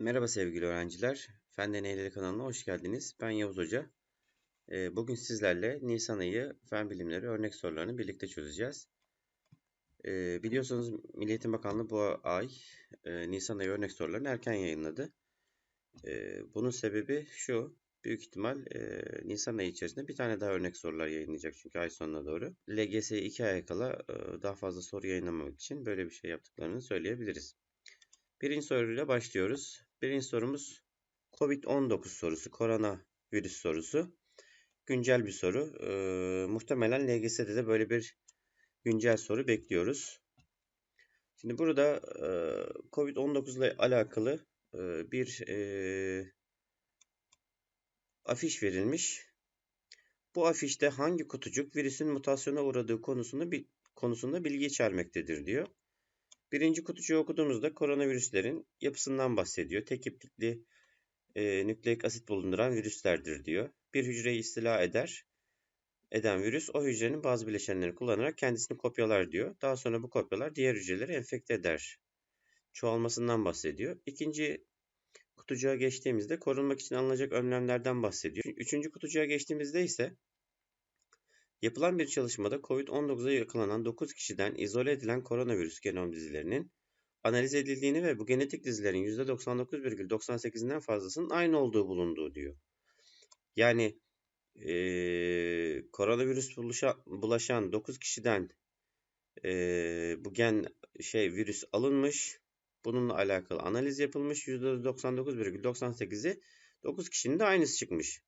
Merhaba sevgili öğrenciler. Fen Deneyleri kanalına hoş geldiniz. Ben Yavuz Hoca. Ee, bugün sizlerle Nisan ayı fen bilimleri örnek sorularını birlikte çözeceğiz. Ee, biliyorsunuz Milli Eğitim Bakanlığı bu ay e, Nisan ayı örnek sorularını erken yayınladı. Ee, bunun sebebi şu. Büyük ihtimal e, Nisan ayı içerisinde bir tane daha örnek sorular yayınlayacak çünkü ay sonuna doğru. LGS'ye iki ay kala e, daha fazla soru yayınlamamak için böyle bir şey yaptıklarını söyleyebiliriz. Birinci soruyla başlıyoruz. Birinci sorumuz COVID-19 sorusu, korona virüs sorusu. Güncel bir soru. Ee, muhtemelen LGS'de de böyle bir güncel soru bekliyoruz. Şimdi burada e, COVID-19 ile alakalı e, bir e, afiş verilmiş. Bu afişte hangi kutucuk virüsün mutasyona uğradığı konusunda, konusunda bilgi içermektedir diyor. Birinci kutucuğu okuduğumuzda koronavirüslerin yapısından bahsediyor. Tek iplikli e, nükleik asit bulunduran virüslerdir diyor. Bir hücreyi istila eder, eden virüs o hücrenin bazı bileşenlerini kullanarak kendisini kopyalar diyor. Daha sonra bu kopyalar diğer hücreleri enfekte eder. Çoğalmasından bahsediyor. İkinci kutucuğa geçtiğimizde korunmak için alınacak önlemlerden bahsediyor. Üçüncü kutucuğa geçtiğimizde ise Yapılan bir çalışmada COVID-19'a yakalanan 9 kişiden izole edilen koronavirüs genom dizilerinin analiz edildiğini ve bu genetik dizilerin %99,98'inden fazlasının aynı olduğu bulunduğu diyor. Yani e, koronavirüs bulaşan, bulaşan 9 kişiden e, bu gen şey virüs alınmış. Bununla alakalı analiz yapılmış. %99,98'i 9 kişinin de aynısı çıkmış.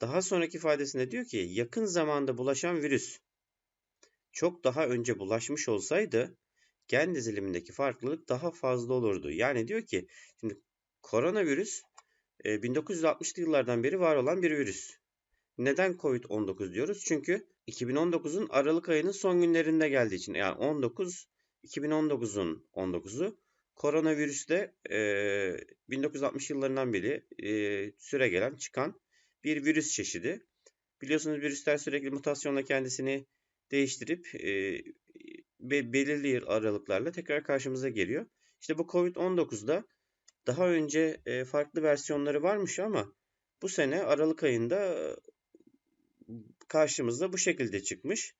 Daha sonraki ifadesinde diyor ki yakın zamanda bulaşan virüs çok daha önce bulaşmış olsaydı gen dizilimindeki farklılık daha fazla olurdu. Yani diyor ki şimdi koronavirüs 1960'lı e, yıllardan beri var olan bir virüs. Neden Covid-19 diyoruz? Çünkü 2019'un Aralık ayının son günlerinde geldiği için. Yani 19 2019'un 19'u koronavirüs de e, 1960 yıllarından beri e, süre gelen çıkan bir virüs çeşidi. Biliyorsunuz virüsler sürekli mutasyonla kendisini değiştirip e, belirli aralıklarla tekrar karşımıza geliyor. İşte bu Covid-19'da daha önce e, farklı versiyonları varmış ama bu sene Aralık ayında karşımıza bu şekilde çıkmış.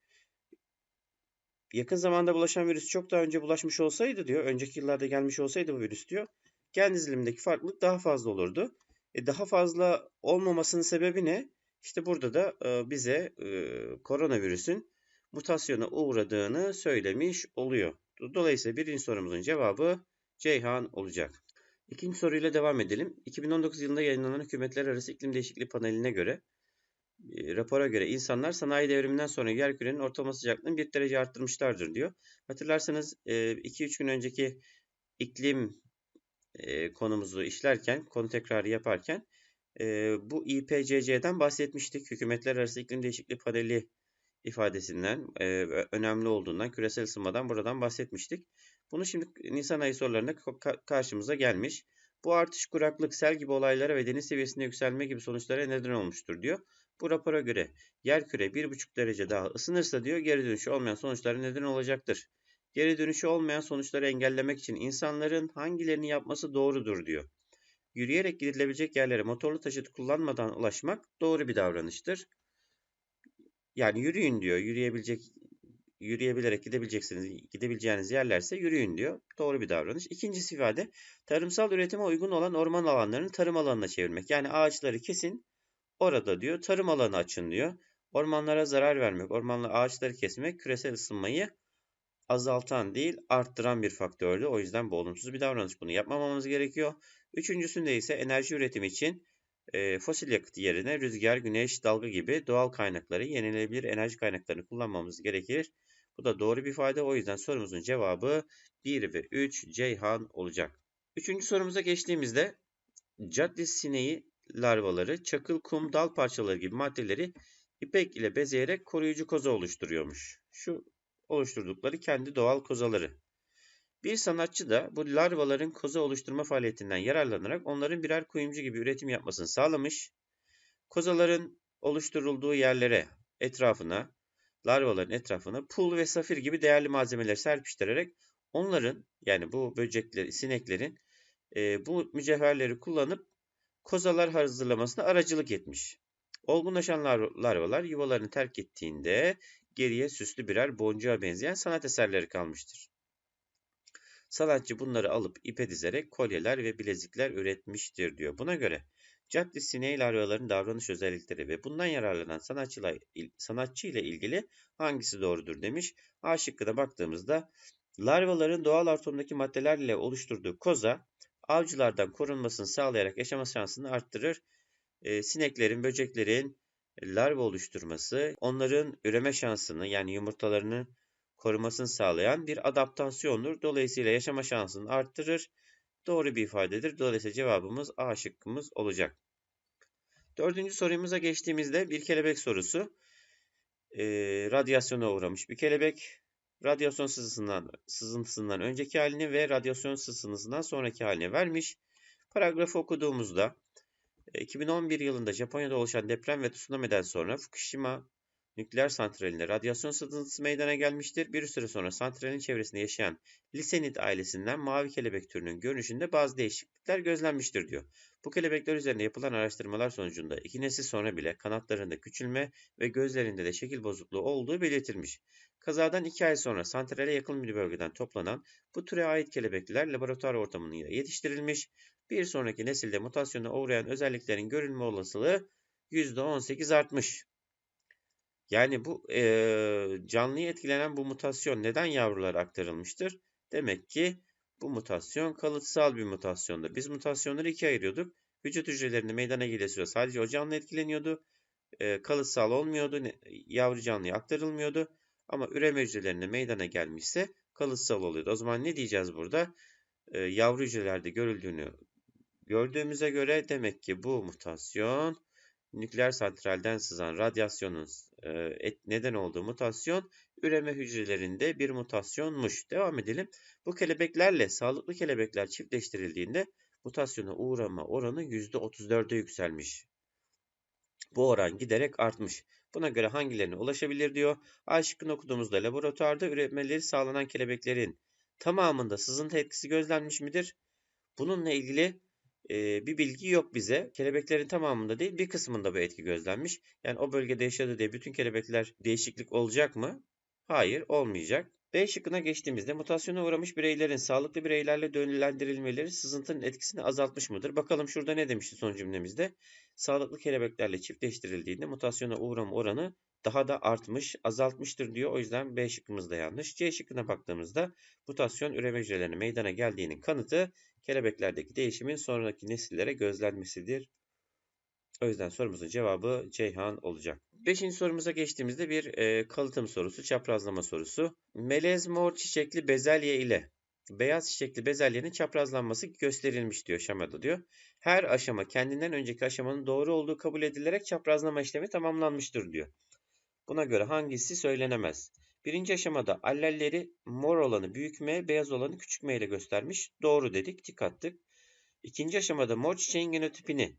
Yakın zamanda bulaşan virüs çok daha önce bulaşmış olsaydı diyor, önceki yıllarda gelmiş olsaydı bu virüs diyor, gen dizilimindeki farklılık daha fazla olurdu. E, daha fazla olmamasının sebebi ne? İşte burada da e, bize e, koronavirüsün mutasyona uğradığını söylemiş oluyor. Dolayısıyla birinci sorumuzun cevabı Ceyhan olacak. İkinci soruyla devam edelim. 2019 yılında yayınlanan Hükümetler Arası İklim Değişikliği paneline göre rapora göre insanlar sanayi devriminden sonra yer kürenin ortalama sıcaklığını 1 derece arttırmışlardır diyor. Hatırlarsanız 2-3 gün önceki iklim e, konumuzu işlerken, konu tekrarı yaparken e, bu İPCC'den bahsetmiştik. Hükümetler Arası İklim Değişikliği Paneli ifadesinden, e, önemli olduğundan, küresel ısınmadan buradan bahsetmiştik. Bunu şimdi Nisan ayı sorularında karşımıza gelmiş. Bu artış kuraklık, sel gibi olaylara ve deniz seviyesinde yükselme gibi sonuçlara neden olmuştur diyor. Bu rapora göre yer küre 1,5 derece daha ısınırsa diyor geri dönüşü olmayan sonuçlara neden olacaktır. Geri dönüşü olmayan sonuçları engellemek için insanların hangilerini yapması doğrudur diyor. Yürüyerek gidilebilecek yerlere motorlu taşıt kullanmadan ulaşmak doğru bir davranıştır. Yani yürüyün diyor. Yürüyebilecek yürüyebilerek gidebileceksiniz, gidebileceğiniz yerlerse yürüyün diyor. Doğru bir davranış. İkincisi ifade tarımsal üretime uygun olan orman alanlarını tarım alanına çevirmek. Yani ağaçları kesin orada diyor tarım alanı açın diyor. Ormanlara zarar vermek, ormanla ağaçları kesmek küresel ısınmayı azaltan değil arttıran bir faktördü. O yüzden bu olumsuz bir davranış. Bunu yapmamamız gerekiyor. Üçüncüsünde ise enerji üretimi için e, fosil yakıt yerine rüzgar, güneş, dalga gibi doğal kaynakları, yenilenebilir enerji kaynaklarını kullanmamız gerekir. Bu da doğru bir ifade. O yüzden sorumuzun cevabı 1 ve 3 Ceyhan olacak. Üçüncü sorumuza geçtiğimizde caddis sineği larvaları çakıl, kum, dal parçaları gibi maddeleri ipek ile bezeyerek koruyucu koza oluşturuyormuş. Şu oluşturdukları kendi doğal kozaları. Bir sanatçı da bu larvaların koza oluşturma faaliyetinden yararlanarak onların birer kuyumcu gibi üretim yapmasını sağlamış. Kozaların oluşturulduğu yerlere, etrafına, larvaların etrafına pul ve safir gibi değerli malzemeler serpiştirerek onların yani bu böcekleri, sineklerin e, bu mücevherleri kullanıp kozalar hazırlamasına aracılık etmiş. Olgunlaşan lar- larvalar yuvalarını terk ettiğinde geriye süslü birer boncuğa benzeyen sanat eserleri kalmıştır. Sanatçı bunları alıp ipe dizerek kolyeler ve bilezikler üretmiştir diyor. Buna göre cadde sineği larvaların davranış özellikleri ve bundan yararlanan sanatçı ile ilgili hangisi doğrudur demiş. A şıkkına baktığımızda larvaların doğal ortamdaki maddelerle oluşturduğu koza avcılardan korunmasını sağlayarak yaşama şansını arttırır. E, sineklerin, böceklerin larva oluşturması onların üreme şansını yani yumurtalarını korumasını sağlayan bir adaptasyondur. Dolayısıyla yaşama şansını arttırır. Doğru bir ifadedir. Dolayısıyla cevabımız A şıkkımız olacak. Dördüncü sorumuza geçtiğimizde bir kelebek sorusu. E, radyasyona uğramış bir kelebek. Radyasyon sızısından, sızıntısından önceki halini ve radyasyon sızıntısından sonraki halini vermiş. Paragrafı okuduğumuzda 2011 yılında Japonya'da oluşan deprem ve tsunami'den sonra Fukushima nükleer santralinde radyasyon sızıntısı meydana gelmiştir. Bir süre sonra santralin çevresinde yaşayan Lisenid ailesinden mavi kelebek türünün görünüşünde bazı değişiklikler gözlenmiştir diyor. Bu kelebekler üzerinde yapılan araştırmalar sonucunda iki nesil sonra bile kanatlarında küçülme ve gözlerinde de şekil bozukluğu olduğu belirtilmiş. Kazadan iki ay sonra santrale yakın bir bölgeden toplanan bu türe ait kelebekler laboratuvar ortamında yetiştirilmiş. Bir sonraki nesilde mutasyona uğrayan özelliklerin görülme olasılığı %18 artmış. Yani bu e, canlıyı etkilenen bu mutasyon neden yavrulara aktarılmıştır? Demek ki bu mutasyon kalıtsal bir mutasyondur. Biz mutasyonları ikiye ayırıyorduk. Vücut hücrelerinde meydana süre sadece o canlı etkileniyordu. E, kalıtsal olmuyordu. Yavru canlıya aktarılmıyordu. Ama üreme hücrelerinde meydana gelmişse kalıtsal oluyordu. O zaman ne diyeceğiz burada? E, yavru hücrelerde görüldüğünü gördüğümüze göre demek ki bu mutasyon nükleer santralden sızan radyasyonun e, neden olduğu mutasyon üreme hücrelerinde bir mutasyonmuş. Devam edelim. Bu kelebeklerle sağlıklı kelebekler çiftleştirildiğinde mutasyona uğrama oranı %34'e yükselmiş. Bu oran giderek artmış. Buna göre hangilerine ulaşabilir diyor. A şıkkını okuduğumuzda laboratuvarda üretmeleri sağlanan kelebeklerin tamamında sızıntı etkisi gözlenmiş midir? Bununla ilgili e, bir bilgi yok bize. Kelebeklerin tamamında değil bir kısmında bu etki gözlenmiş. Yani o bölgede yaşadı diye bütün kelebekler değişiklik olacak mı? Hayır olmayacak. B şıkkına geçtiğimizde mutasyona uğramış bireylerin sağlıklı bireylerle dönülendirilmeleri sızıntının etkisini azaltmış mıdır? Bakalım şurada ne demişti son cümlemizde? Sağlıklı kelebeklerle çiftleştirildiğinde mutasyona uğrama oranı daha da artmış, azaltmıştır diyor. O yüzden B şıkkımız da yanlış. C şıkkına baktığımızda mutasyon üreme hücrelerine meydana geldiğinin kanıtı kelebeklerdeki değişimin sonraki nesillere gözlenmesidir. O yüzden sorumuzun cevabı Ceyhan olacak. Beşinci sorumuza geçtiğimizde bir e, kalıtım sorusu, çaprazlama sorusu. Melez mor çiçekli bezelye ile beyaz çiçekli bezelyenin çaprazlanması gösterilmiş diyor şemada diyor. Her aşama kendinden önceki aşamanın doğru olduğu kabul edilerek çaprazlama işlemi tamamlanmıştır diyor. Buna göre hangisi söylenemez? Birinci aşamada allelleri mor olanı büyük M, beyaz olanı küçük M ile göstermiş. Doğru dedik, tik. İkinci aşamada mor çiçeğin genotipini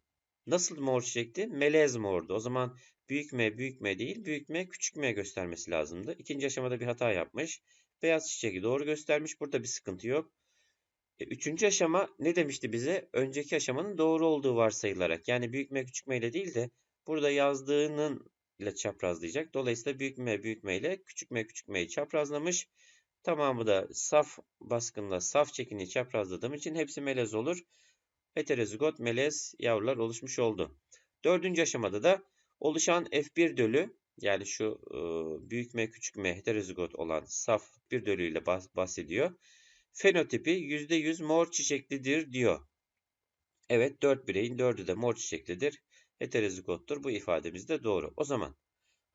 nasıl mor çiçekti? Melez mordu. O zaman büyük M büyük M değil, büyük M küçük M göstermesi lazımdı. İkinci aşamada bir hata yapmış. Beyaz çiçeği doğru göstermiş. Burada bir sıkıntı yok. E, üçüncü aşama ne demişti bize? Önceki aşamanın doğru olduğu varsayılarak. Yani büyük M küçük M ile değil de burada yazdığının ile çaprazlayacak. Dolayısıyla büyük M büyük M ile küçük M küçük M'yi çaprazlamış. Tamamı da saf baskınla saf çekini çaprazladığım için hepsi melez olur. Heterozigot melez yavrular oluşmuş oldu. Dördüncü aşamada da oluşan F1 dölü yani şu e, büyük M küçük M heterozigot olan saf bir dölüyle bahsediyor. Fenotipi %100 mor çiçeklidir diyor. Evet 4 bireyin 4'ü de mor çiçeklidir heterozigottur. Bu ifademiz de doğru. O zaman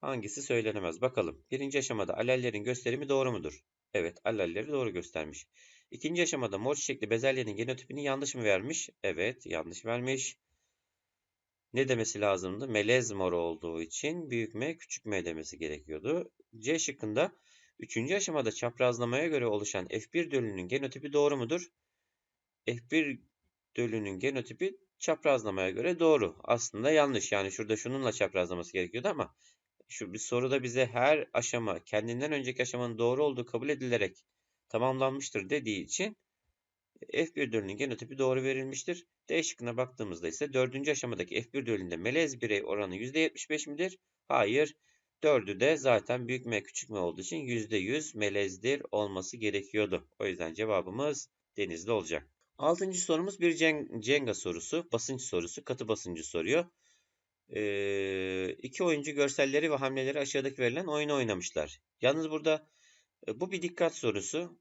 hangisi söylenemez? Bakalım. Birinci aşamada alellerin gösterimi doğru mudur? Evet, alelleri doğru göstermiş. İkinci aşamada mor çiçekli bezelyenin genotipini yanlış mı vermiş? Evet, yanlış vermiş. Ne demesi lazımdı? Melez mor olduğu için büyük M, küçük M demesi gerekiyordu. C şıkkında üçüncü aşamada çaprazlamaya göre oluşan F1 dölünün genotipi doğru mudur? F1 dölünün genotipi çaprazlamaya göre doğru. Aslında yanlış. Yani şurada şununla çaprazlaması gerekiyordu ama şu bir soruda bize her aşama kendinden önceki aşamanın doğru olduğu kabul edilerek tamamlanmıştır dediği için F1 dölünün genotipi doğru verilmiştir. D şıkkına baktığımızda ise dördüncü aşamadaki F1 dölünde melez birey oranı %75 midir? Hayır. Dördü de zaten büyük M küçük M olduğu için %100 melezdir olması gerekiyordu. O yüzden cevabımız denizli olacak. Altıncı sorumuz bir Jenga sorusu. Basınç sorusu. Katı basıncı soruyor. Ee, iki oyuncu görselleri ve hamleleri aşağıdaki verilen oyunu oynamışlar. Yalnız burada e, bu bir dikkat sorusu.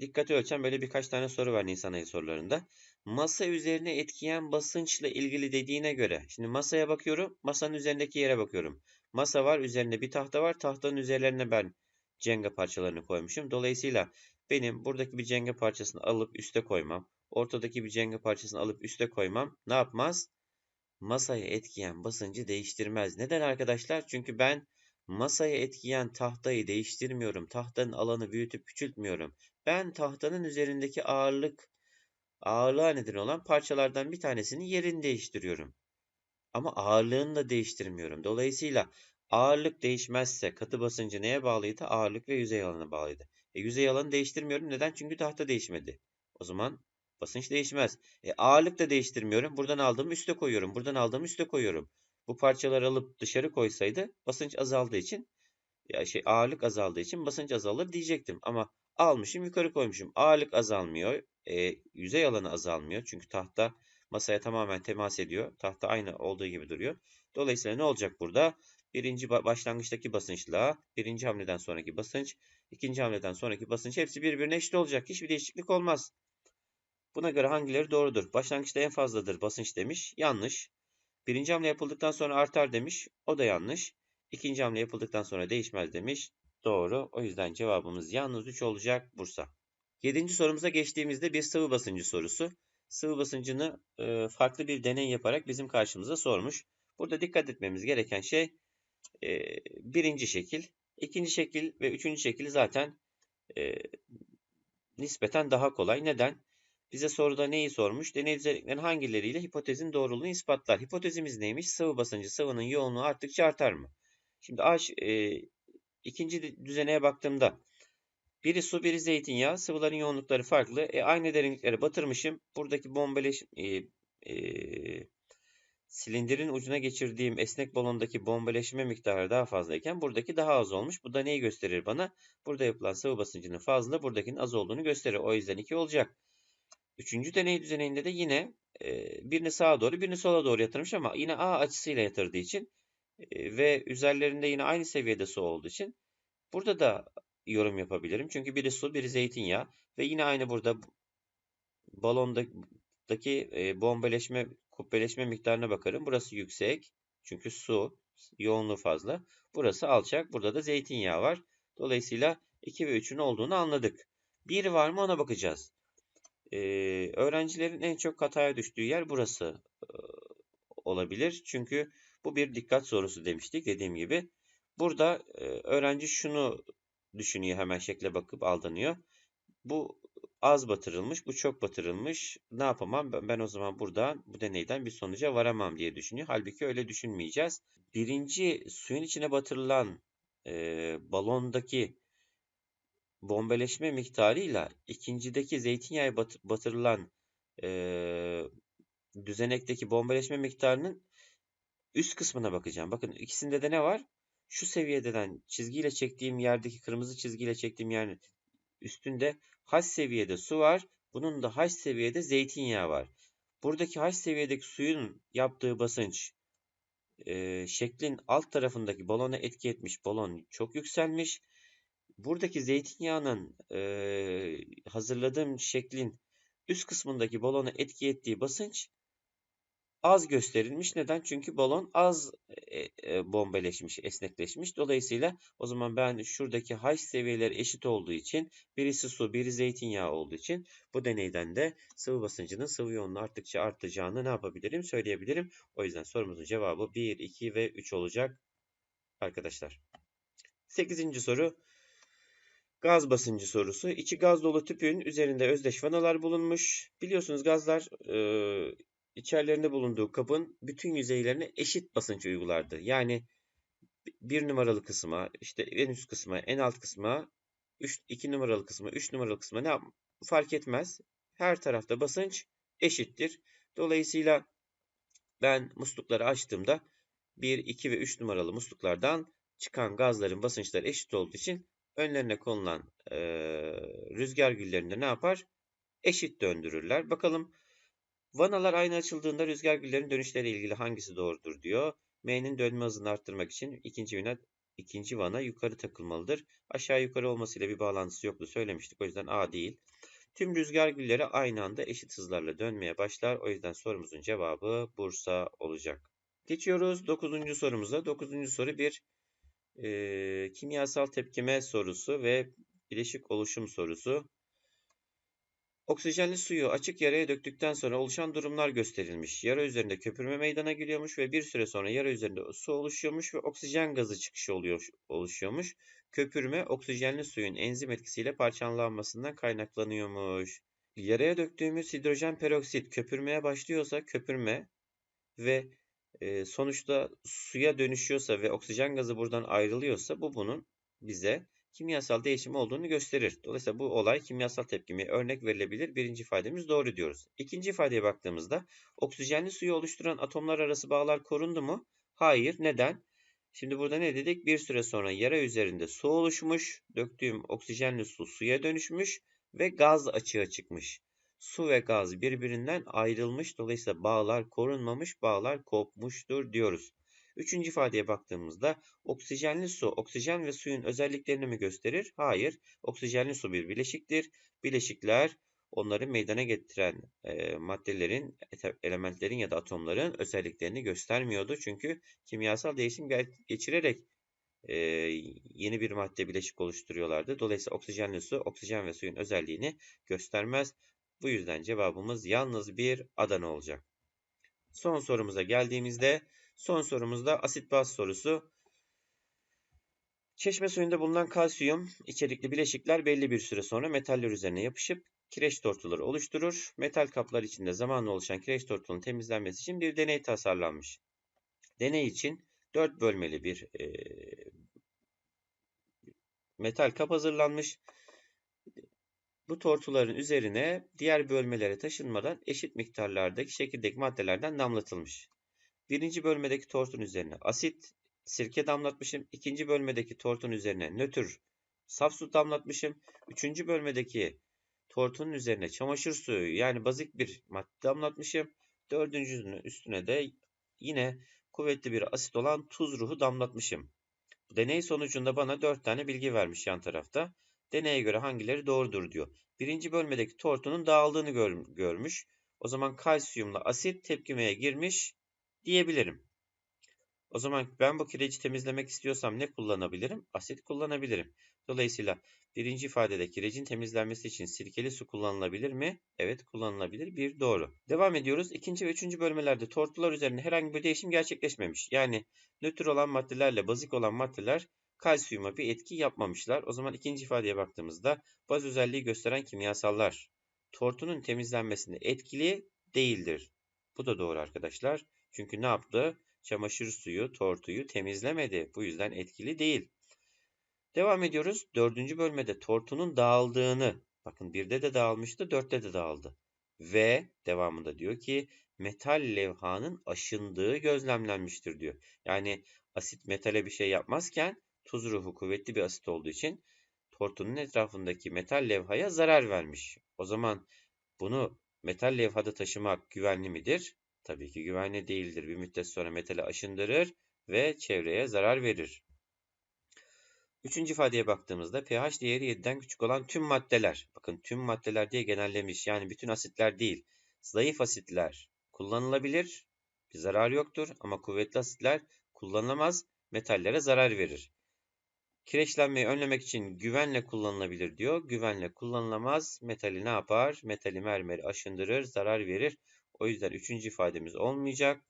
Dikkati ölçen böyle birkaç tane soru var Nisan ayı sorularında. Masa üzerine etkiyen basınçla ilgili dediğine göre. Şimdi masaya bakıyorum. Masanın üzerindeki yere bakıyorum. Masa var. Üzerinde bir tahta var. Tahtanın üzerlerine ben Jenga parçalarını koymuşum. Dolayısıyla benim buradaki bir Jenga parçasını alıp üste koymam. Ortadaki bir Jenga parçasını alıp üste koymam. Ne yapmaz? Masaya etkiyen basıncı değiştirmez. Neden arkadaşlar? Çünkü ben masaya etkiyen tahtayı değiştirmiyorum. Tahtanın alanı büyütüp küçültmüyorum. Ben tahtanın üzerindeki ağırlık ağırlığa neden olan parçalardan bir tanesinin yerini değiştiriyorum. Ama ağırlığını da değiştirmiyorum. Dolayısıyla ağırlık değişmezse katı basıncı neye bağlıydı? Ağırlık ve yüzey alanına bağlıydı. E, yüzey alanı değiştirmiyorum. Neden? Çünkü tahta değişmedi. O zaman basınç değişmez. E, ağırlık da değiştirmiyorum. Buradan aldığımı üste koyuyorum. Buradan aldığımı üste koyuyorum. Bu parçaları alıp dışarı koysaydı basınç azaldığı için ya şey ağırlık azaldığı için basınç azalır diyecektim. Ama almışım yukarı koymuşum. Ağırlık azalmıyor. E, yüzey alanı azalmıyor. Çünkü tahta masaya tamamen temas ediyor. Tahta aynı olduğu gibi duruyor. Dolayısıyla ne olacak burada? Birinci başlangıçtaki basınçla birinci hamleden sonraki basınç, ikinci hamleden sonraki basınç hepsi birbirine eşit olacak. Hiçbir değişiklik olmaz. Buna göre hangileri doğrudur? Başlangıçta en fazladır basınç demiş. Yanlış. Birinci hamle yapıldıktan sonra artar demiş. O da yanlış. İkinci hamle yapıldıktan sonra değişmez demiş. Doğru. O yüzden cevabımız yalnız 3 olacak Bursa. Yedinci sorumuza geçtiğimizde bir sıvı basıncı sorusu. Sıvı basıncını e, farklı bir deney yaparak bizim karşımıza sormuş. Burada dikkat etmemiz gereken şey e, birinci şekil. ikinci şekil ve üçüncü şekil zaten e, nispeten daha kolay. Neden? Bize soruda neyi sormuş? Deney özelliklerin hangileriyle hipotezin doğruluğunu ispatlar. Hipotezimiz neymiş? Sıvı basıncı sıvının yoğunluğu arttıkça artar mı? Şimdi H, e, ikinci düzeneye baktığımda biri su, biri zeytinyağı. Sıvıların yoğunlukları farklı. E, aynı derinliklere batırmışım. Buradaki bombeleş e, e, silindirin ucuna geçirdiğim esnek balondaki bombeleşme miktarı daha fazlayken buradaki daha az olmuş. Bu da neyi gösterir bana? Burada yapılan sıvı basıncının fazla, buradakinin az olduğunu gösterir. O yüzden 2 olacak. Üçüncü deney düzeninde de yine e, birini sağa doğru, birini sola doğru yatırmış ama yine A açısıyla yatırdığı için e, ve üzerlerinde yine aynı seviyede su olduğu için burada da yorum yapabilirim. Çünkü biri su, biri zeytinyağı ve yine aynı burada balondaki e, bombeleşme, kubbeleşme miktarına bakarım. Burası yüksek çünkü su, yoğunluğu fazla. Burası alçak, burada da zeytinyağı var. Dolayısıyla 2 ve 3'ün olduğunu anladık. 1 var mı ona bakacağız. Ee, öğrencilerin en çok hataya düştüğü yer burası e, olabilir. Çünkü bu bir dikkat sorusu demiştik dediğim gibi. Burada e, öğrenci şunu düşünüyor hemen şekle bakıp aldanıyor. Bu az batırılmış, bu çok batırılmış. Ne yapamam? Ben, ben o zaman buradan bu deneyden bir sonuca varamam diye düşünüyor. Halbuki öyle düşünmeyeceğiz. Birinci suyun içine batırılan e, balondaki bombeleşme miktarıyla ikincideki zeytinyağı bat, batırılan e, düzenekteki bombeleşme miktarının üst kısmına bakacağım. Bakın ikisinde de ne var? Şu seviyeden çizgiyle çektiğim yerdeki kırmızı çizgiyle çektiğim yerin üstünde H seviyede su var. Bunun da H seviyede zeytinyağı var. Buradaki H seviyedeki suyun yaptığı basınç e, şeklin alt tarafındaki balona etki etmiş. Balon çok yükselmiş buradaki zeytinyağının e, hazırladığım şeklin üst kısmındaki balona etki ettiği basınç az gösterilmiş. Neden? Çünkü balon az e, e, bombeleşmiş, esnekleşmiş. Dolayısıyla o zaman ben şuradaki H seviyeleri eşit olduğu için birisi su, biri zeytinyağı olduğu için bu deneyden de sıvı basıncının sıvı yoğunluğu arttıkça artacağını ne yapabilirim? Söyleyebilirim. O yüzden sorumuzun cevabı 1, 2 ve 3 olacak arkadaşlar. 8. soru. Gaz basıncı sorusu. İçi gaz dolu tüpün üzerinde özdeş vanalar bulunmuş. Biliyorsunuz gazlar e, içerilerinde bulunduğu kabın bütün yüzeylerine eşit basınç uygulardı. Yani bir numaralı kısma, işte en üst kısma, en alt kısma, 2 numaralı kısma, 3 numaralı kısma ne fark etmez. Her tarafta basınç eşittir. Dolayısıyla ben muslukları açtığımda 1, 2 ve 3 numaralı musluklardan çıkan gazların basınçları eşit olduğu için önlerine konulan e, rüzgar güllerinde ne yapar? Eşit döndürürler. Bakalım vanalar aynı açıldığında rüzgar güllerinin dönüşleriyle ilgili hangisi doğrudur diyor. M'nin dönme hızını arttırmak için ikinci vana, ikinci vana yukarı takılmalıdır. Aşağı yukarı olmasıyla bir bağlantısı yoktu söylemiştik. O yüzden A değil. Tüm rüzgar gülleri aynı anda eşit hızlarla dönmeye başlar. O yüzden sorumuzun cevabı Bursa olacak. Geçiyoruz 9. sorumuza. 9. soru bir e, kimyasal tepkime sorusu ve bileşik oluşum sorusu. Oksijenli suyu açık yaraya döktükten sonra oluşan durumlar gösterilmiş. Yara üzerinde köpürme meydana geliyormuş ve bir süre sonra yara üzerinde su oluşuyormuş ve oksijen gazı çıkışı oluyor, oluşuyormuş. Köpürme oksijenli suyun enzim etkisiyle parçalanmasından kaynaklanıyormuş. Yaraya döktüğümüz hidrojen peroksit köpürmeye başlıyorsa köpürme ve sonuçta suya dönüşüyorsa ve oksijen gazı buradan ayrılıyorsa bu bunun bize kimyasal değişim olduğunu gösterir. Dolayısıyla bu olay kimyasal tepkimeye örnek verilebilir. Birinci ifademiz doğru diyoruz. İkinci ifadeye baktığımızda oksijenli suyu oluşturan atomlar arası bağlar korundu mu? Hayır. Neden? Şimdi burada ne dedik? Bir süre sonra yara üzerinde su oluşmuş, döktüğüm oksijenli su suya dönüşmüş ve gaz açığa çıkmış. Su ve gaz birbirinden ayrılmış, dolayısıyla bağlar korunmamış, bağlar kopmuştur diyoruz. Üçüncü ifadeye baktığımızda oksijenli su, oksijen ve suyun özelliklerini mi gösterir? Hayır. Oksijenli su bir bileşiktir. Bileşikler onları meydana getiren e, maddelerin, elementlerin ya da atomların özelliklerini göstermiyordu. Çünkü kimyasal değişim geçirerek e, yeni bir madde bileşik oluşturuyorlardı. Dolayısıyla oksijenli su, oksijen ve suyun özelliğini göstermez. Bu yüzden cevabımız yalnız bir Adana olacak. Son sorumuza geldiğimizde son sorumuzda asit baz sorusu. Çeşme suyunda bulunan kalsiyum içerikli bileşikler belli bir süre sonra metaller üzerine yapışıp kireç tortuları oluşturur. Metal kaplar içinde zamanla oluşan kireç tortunun temizlenmesi için bir deney tasarlanmış. Deney için 4 bölmeli bir e, metal kap hazırlanmış. Bu tortuların üzerine diğer bölmelere taşınmadan eşit miktarlardaki çekirdek maddelerden damlatılmış. Birinci bölmedeki tortun üzerine asit, sirke damlatmışım. İkinci bölmedeki tortun üzerine nötr saf su damlatmışım. Üçüncü bölmedeki tortunun üzerine çamaşır suyu yani bazik bir madde damlatmışım. Dördüncünün üstüne de yine kuvvetli bir asit olan tuz ruhu damlatmışım. Deney sonucunda bana dört tane bilgi vermiş yan tarafta. Deneye göre hangileri doğrudur diyor. Birinci bölmedeki tortunun dağıldığını gör, görmüş. O zaman kalsiyumla asit tepkimeye girmiş diyebilirim. O zaman ben bu kireci temizlemek istiyorsam ne kullanabilirim? Asit kullanabilirim. Dolayısıyla birinci ifadede kirecin temizlenmesi için sirkeli su kullanılabilir mi? Evet kullanılabilir. Bir doğru. Devam ediyoruz. İkinci ve üçüncü bölmelerde tortular üzerinde herhangi bir değişim gerçekleşmemiş. Yani nötr olan maddelerle bazik olan maddeler kalsiyuma bir etki yapmamışlar. O zaman ikinci ifadeye baktığımızda baz özelliği gösteren kimyasallar tortunun temizlenmesinde etkili değildir. Bu da doğru arkadaşlar. Çünkü ne yaptı? Çamaşır suyu tortuyu temizlemedi. Bu yüzden etkili değil. Devam ediyoruz. Dördüncü bölmede tortunun dağıldığını, bakın birde de dağılmıştı, dörtte de dağıldı. Ve devamında diyor ki metal levhanın aşındığı gözlemlenmiştir diyor. Yani asit metale bir şey yapmazken tuz ruhu kuvvetli bir asit olduğu için tortunun etrafındaki metal levhaya zarar vermiş. O zaman bunu metal levhada taşımak güvenli midir? Tabii ki güvenli değildir. Bir müddet sonra metali aşındırır ve çevreye zarar verir. Üçüncü ifadeye baktığımızda pH değeri 7'den küçük olan tüm maddeler, bakın tüm maddeler diye genellemiş yani bütün asitler değil, zayıf asitler kullanılabilir, bir zarar yoktur ama kuvvetli asitler kullanılamaz, metallere zarar verir. Kireçlenmeyi önlemek için güvenle kullanılabilir diyor. Güvenle kullanılamaz. Metali ne yapar? Metali mermeri aşındırır, zarar verir. O yüzden üçüncü ifademiz olmayacak.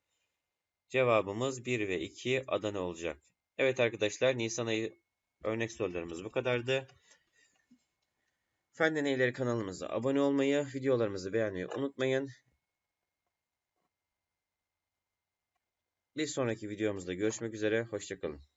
Cevabımız 1 ve 2 Adana olacak. Evet arkadaşlar Nisan ayı örnek sorularımız bu kadardı. Fen Deneyleri kanalımıza abone olmayı, videolarımızı beğenmeyi unutmayın. Bir sonraki videomuzda görüşmek üzere. Hoşçakalın.